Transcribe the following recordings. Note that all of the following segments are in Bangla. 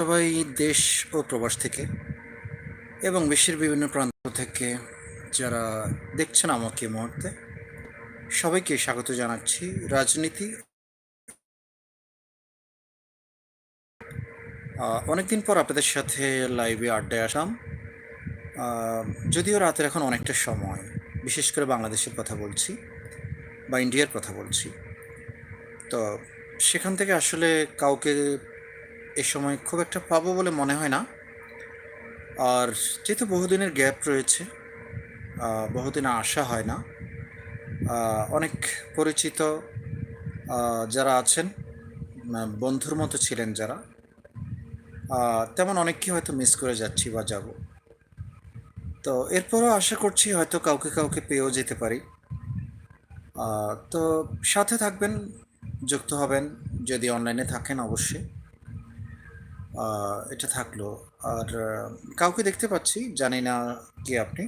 সবাই দেশ ও প্রবাস থেকে এবং বিশ্বের বিভিন্ন প্রান্ত থেকে যারা দেখছেন আমাকে মুহূর্তে, সবাইকে স্বাগত জানাচ্ছি রাজনীতি। অনেকদিন পর আপনাদের সাথে লাইভে আড্ডায় আসলাম। যদিও রাতের এখন অনেকটা সময়, বিশেষ করে বাংলাদেশের কথা বলছি বা ইন্ডিয়ার কথা বলছি। তো সেখান থেকে আসলে কাউকে এ সময় খুব একটা পাবো বলে মনে হয় না। আর যেহেতু বহুদিনের গ্যাপ রয়েছে বহুদিন আসা হয় না অনেক পরিচিত যারা আছেন বন্ধুর মতো ছিলেন যারা তেমন অনেককে হয়তো মিস করে যাচ্ছি বা যাব। তো এরপরও আশা করছি হয়তো কাউকে কাউকে পেয়েও যেতে পারি। তো সাথে থাকবেন, যুক্ত হবেন, যদি অনলাইনে থাকেন অবশ্যই। এটা থাকল। আর কাউকে দেখতে পাচ্ছি, জানি না কি আপনি।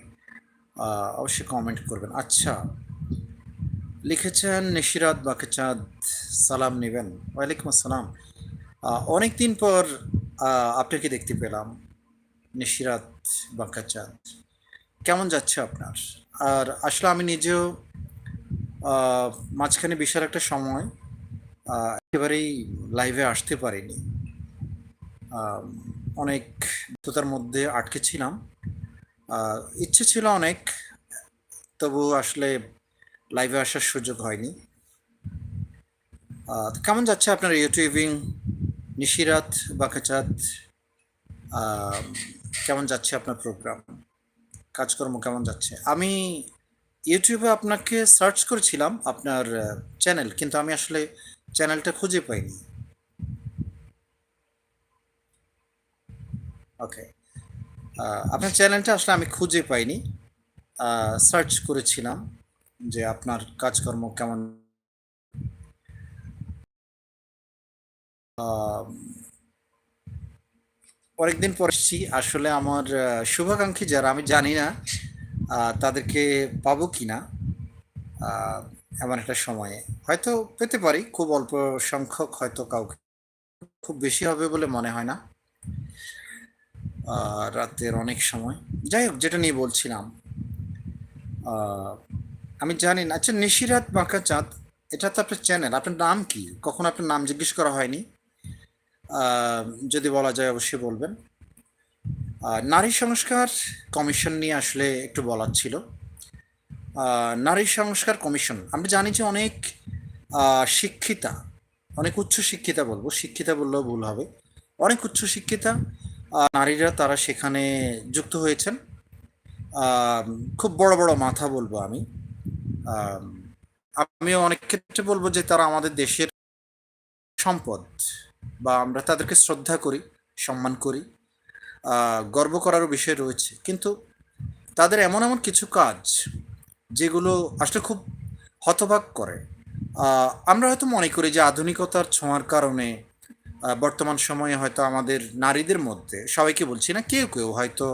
অবশ্যই কমেন্ট করবেন। আচ্ছা লিখেছেন নিশিরাত বাকেচাঁদ, সালাম নেবেন। ওয়ালাইকুম আসসালাম। অনেক দিন পর আপনাকে দেখতে পেলাম, নিশিরাত বাকাচাঁদ। কেমন যাচ্ছে আপনার? আর আসলে আমি নিজেও মাঝখানে বিশাল একটা সময় একেবারেই লাইভে আসতে পারিনি। অনেক ব্যস্ততার মধ্যে আটকে ছিলাম। ইচ্ছে ছিল অনেক, তবু আসলে লাইভে আসার সুযোগ হয়নি। কেমন যাচ্ছে আপনার ইউটিউবিং নিশিরাত, বাকাচাঁদ? কেমন যাচ্ছে আপনার প্রোগ্রাম কাজকর্ম কেমন যাচ্ছে? আমি ইউটিউবে আপনাকে সার্চ করেছিলাম আপনার চ্যানেল কিন্তু আমি আসলে চ্যানেলটা খুঁজে পাইনি। ওকে আপনার চ্যানেলটা আসলে আমি খুঁজে পাইনি। সার্চ করেছিলাম যে আপনার কাজকর্ম কেমন। আহ, অনেকদিন পর এসেছি। আসলে আমার শুভাকাঙ্ক্ষী যারা আমি জানি না তাদেরকে পাবো কি না এমন একটা সময়ে। হয়তো পেতে পারি খুব অল্প সংখ্যক হয়তো কাউকে। খুব বেশি হবে বলে মনে হয় না। রাতের অনেক সময়। যাই হোক যেটা নিয়ে বলছিলাম আমি জানি না। আচ্ছা নিশিরাত বাঁকা চাঁদ এটা তো আপনার চ্যানেল আপনার নাম কি? কখন আপনার নাম জিজ্ঞেস করা হয়নি? যদি বলা যায়, অবশ্যই বলবেন। নারী সংস্কার কমিশন নিয়ে আসলে একটু বলার ছিল। নারী সংস্কার কমিশন, আমরা জানি যে অনেক শিক্ষিতা, অনেক উচ্চ শিক্ষিতা বলব, শিক্ষিতা বললেও ভুল হবে। অনেক উচ্চ শিক্ষিতা নারীরা তারা সেখানে যুক্ত হয়েছেন। খুব বড় বড় মাথা বলব আমি। আমিও অনেক ক্ষেত্রে বলব যে তারা আমাদের দেশের সম্পদ বা আমরা তাদেরকে শ্রদ্ধা করি, সম্মান করি গর্ব করারও বিষয় রয়েছে। কিন্তু তাদের এমন এমন কিছু কাজ যেগুলো আসলে খুব হতবাক করে। আমরা হয়তো মনে করি যে আধুনিকতার ছোঁয়ার কারণে বর্তমান সময়ে হয়তো আমাদের নারীদের মধ্যে, সবাইকে বলছি না, কেউ কেউ হয়তো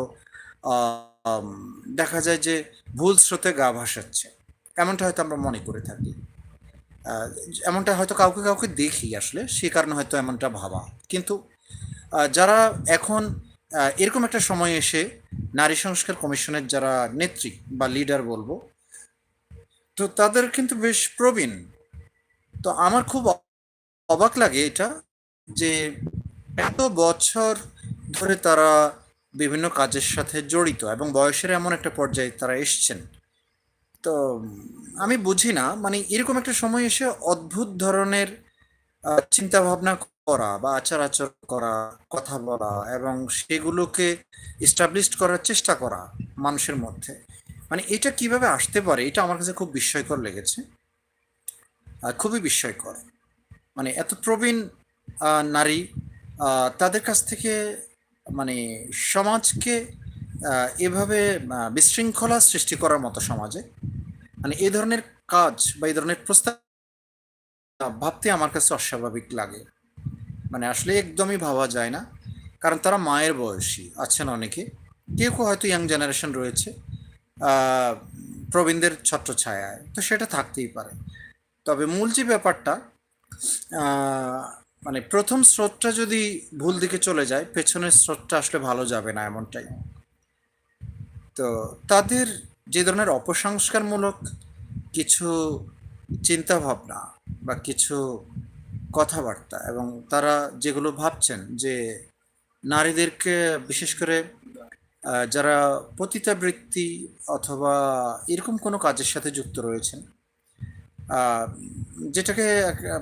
দেখা যায় যে ভুল স্রোতে গা ভাসাচ্ছে। এমনটা হয়তো আমরা মনে করে থাকি। এমনটা হয়তো কাউকে কাউকে দেখি আসলে, সে কারণে হয়তো এমনটা ভাবা। কিন্তু যারা এখন এরকম একটা সময় এসে নারী সংস্কার কমিশনের যারা নেত্রী বা লিডার বলব, তো তাদের কিন্তু বেশ প্রবীণ। তো আমার খুব অবাক লাগে এটা যে এত বছর ধরে তারা বিভিন্ন কাজের সাথে জড়িত এবং বয়সের এমন একটা পর্যায়ে তারা এসছেন। তো আমি বুঝি না মানে এরকম একটা সময় এসে অদ্ভুত ধরনের চিন্তা ভাবনা করা বা আচার আচরণ করা, কথা বলা এবং সেগুলোকে এস্টাবলিশড করার চেষ্টা করা মানুষের মধ্যে মানে এটা কীভাবে আসতে পারে এটা আমার কাছে খুব বিস্ময়কর লেগেছে। খুবই বিস্ময়কর। মানে এত প্রবীণ নারী তাদের কাছ থেকে মানে সমাজকে এভাবে বিশৃঙ্খলা সৃষ্টি করার মতো সমাজে মানে এই ধরনের কাজ বা এই ধরনের প্রস্তাব ভাবতে আমার কাছে অস্বাভাবিক লাগে। মানে আসলে একদমই ভাবা যায় না। কারণ তারা মায়ের বয়সী, আছেন অনেকে। কেউ কেউ হয়তো ইয়াং জেনারেশন রয়েছে প্রবীণদের ছত্রছায়ায়। তো সেটা থাকতেই পারে। তবে মূল যে ব্যাপারটা মানে প্রথম স্রোতটা যদি ভুল দিকে চলে যায়, পেছনের স্রোতটা আসলে ভালো যাবে না এমনটাই। তো তাদের যে ধরনের অপসংস্কারমূলক কিছু চিন্তাভাবনা বা কিছু কথাবার্তা এবং তারা যেগুলো ভাবছেন যে নারীদেরকে বিশেষ করে যারা পতিতাবৃত্তি অথবা এরকম কোনো কাজের সাথে যুক্ত রয়েছেন যেটাকে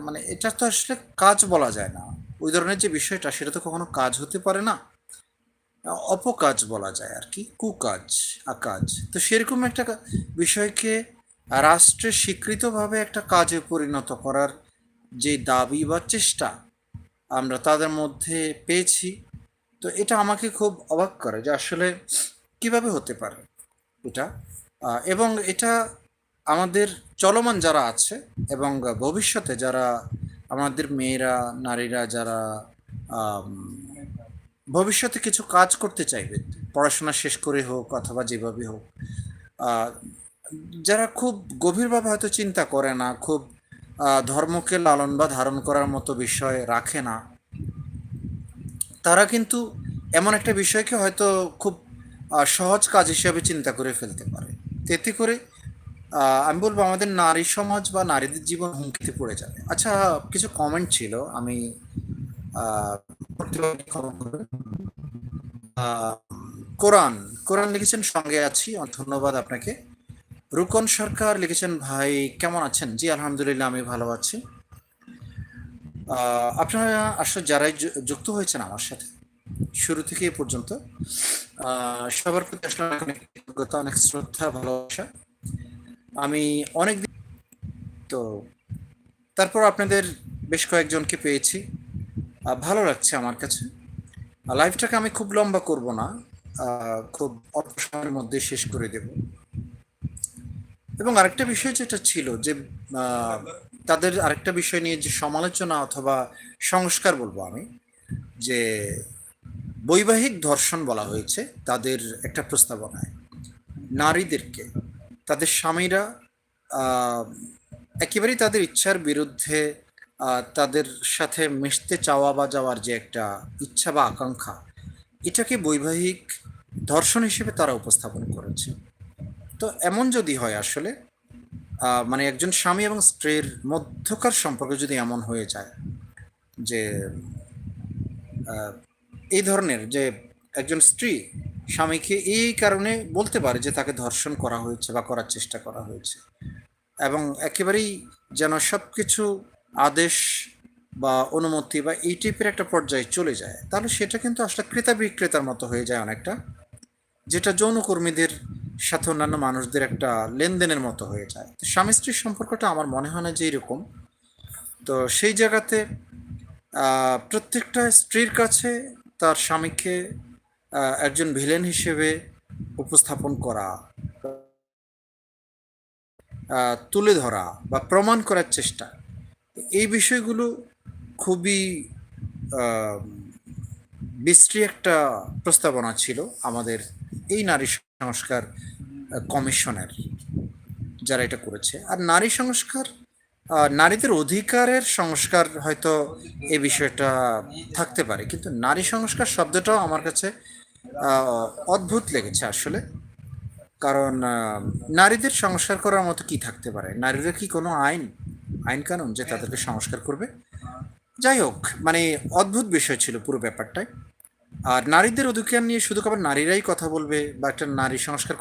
মানে এটা তো আসলে কাজ বলা যায় না। ওই ধরনের যে বিষয়টা, সেটা তো কখনো কাজ হতে পারে না। অপকাজ বলা যায় আর কি, কুকাজ, আকাজ। তো সেরকম একটা বিষয়কে রাষ্ট্রের স্বীকৃতভাবে একটা কাজে পরিণত করার যে দাবি বা চেষ্টা আমরা তাদের মধ্যে পেয়েছি, তো এটা আমাকে খুব অবাক করে যে আসলে কীভাবে হতে পারে এটা। এবং এটা আমাদের চলমান যারা আছে এবং ভবিষ্যতে যারা আমাদের মেয়েরা, নারীরা যারা ভবিষ্যতে কিছু কাজ করতে চাইবে, পড়াশোনা শেষ করে হোক অথবা যেভাবে হোক যারা খুব গভীরভাবে হয়তো চিন্তা করে না, খুব ধর্মকে লালন বা ধারণ করার মতো বিষয় রাখে না, তারা কিন্তু এমন একটা বিষয়কে হয়তো খুব সহজ কাজ হিসেবে চিন্তা করে ফেলতে পারে। এতে করে আমি বলব আমাদের নারী সমাজ বা নারীদের জীবন হুমকিতে পড়ে যাবে। আচ্ছা কিছু কমেন্ট ছিল, আমি কোরআন কোরআন লিখেছেন, সঙ্গে আছি ধন্যবাদ আপনাকে। রুকন সরকার লিখেছেন, ভাই, কেমন আছেন? জি, আলহামদুলিল্লাহ, আমি ভালো আছি। আপনারা আসলে যারাই যুক্ত হয়েছেন আমার সাথে, শুরু থেকে এ পর্যন্ত সবার প্রতি আসলে অনেক অনেক শ্রদ্ধা, ভালোবাসা। আমি অনেক তো তারপর আপনাদের বেশ কয়েকজনকে পেয়েছি। ভালো লাগছে আমার কাছে। লাইভটাকে আমি খুব লম্বা করব না। খুব অল্প সময়ের মধ্যে শেষ করে দেব। এবং আরেকটা বিষয় যেটা ছিল যে তাদের আরেকটা বিষয় নিয়ে যে সমালোচনা অথবা সংস্কার বলব আমি, যে বৈবাহিক ধর্ষণ বলা হয়েছে তাদের একটা প্রস্তাবনায়, নারীদেরকে। তাদের স্বামীরা একেবারেই তাদের ইচ্ছার বিরুদ্ধে তাদের সাথে মিশতে চাওয়া বা যাওয়ার যে একটা ইচ্ছা বা আকাঙ্ক্ষা, এটাকে বৈবাহিক ধর্ষণ হিসেবে তারা উপস্থাপন করেছে। তো এমন যদি হয় আসলে মানে একজন স্বামী এবং স্ত্রীর মধ্যকার সম্পর্ক যদি এমন হয়ে যায় যে এই ধরনের যে একজন স্ত্রী স্বামীকে এই কারণে বলতে পারে যে তাকে ধর্ষণ করা হয়েছে বা করার চেষ্টা করা হয়েছে। এবং একেবারেই যেন সব কিছু আদেশ বা অনুমতি বা এই টাইপের একটা পর্যায়ে চলে যায়, তাহলে সেটা কিন্তু আসলে ক্রেতা বিক্রেতার মতো হয়ে যায় অনেকটা। যেটা যৌনকর্মীদের সাথে অন্যান্য মানুষদের একটা লেনদেনের মতো হয়ে যায়। তো স্বামী স্ত্রীর সম্পর্কটা আমার মনে হয় না যে এরকম। তো সেই জায়গাতে প্রত্যেকটা স্ত্রীর কাছে তার স্বামীকে একজন ভিলেন হিসেবে উপস্থাপন করা তুলে ধরা বা প্রমাণ করার চেষ্টা। এই বিষয়গুলো খুবই বিশ্রী একটা প্রস্তাবনা ছিল আমাদের এই নারী সংস্কার কমিশনের যারা এটা করেছে। আর নারী সংস্কার নারীদের অধিকারের সংস্কার হয়তো এই বিষয়টা থাকতে পারে, কিন্তু নারী সংস্কার শব্দটাও আমার কাছে অদ্ভুত লেগেছে আসলে। কারণ নারীদের সংস্কার করার মতো কি থাকতে পারে? নারীরা কি কোনো আইন আইন কানুন যে তাদেরকে সংস্কার করবে? যাই হোক মানে অদ্ভুত বিষয় ছিল পুরো ব্যাপারটায় আর নারীদের অধিকার নিয়ে শুধু কেবল নারীরাই কথা বলবে বা একটা নারী সংস্কার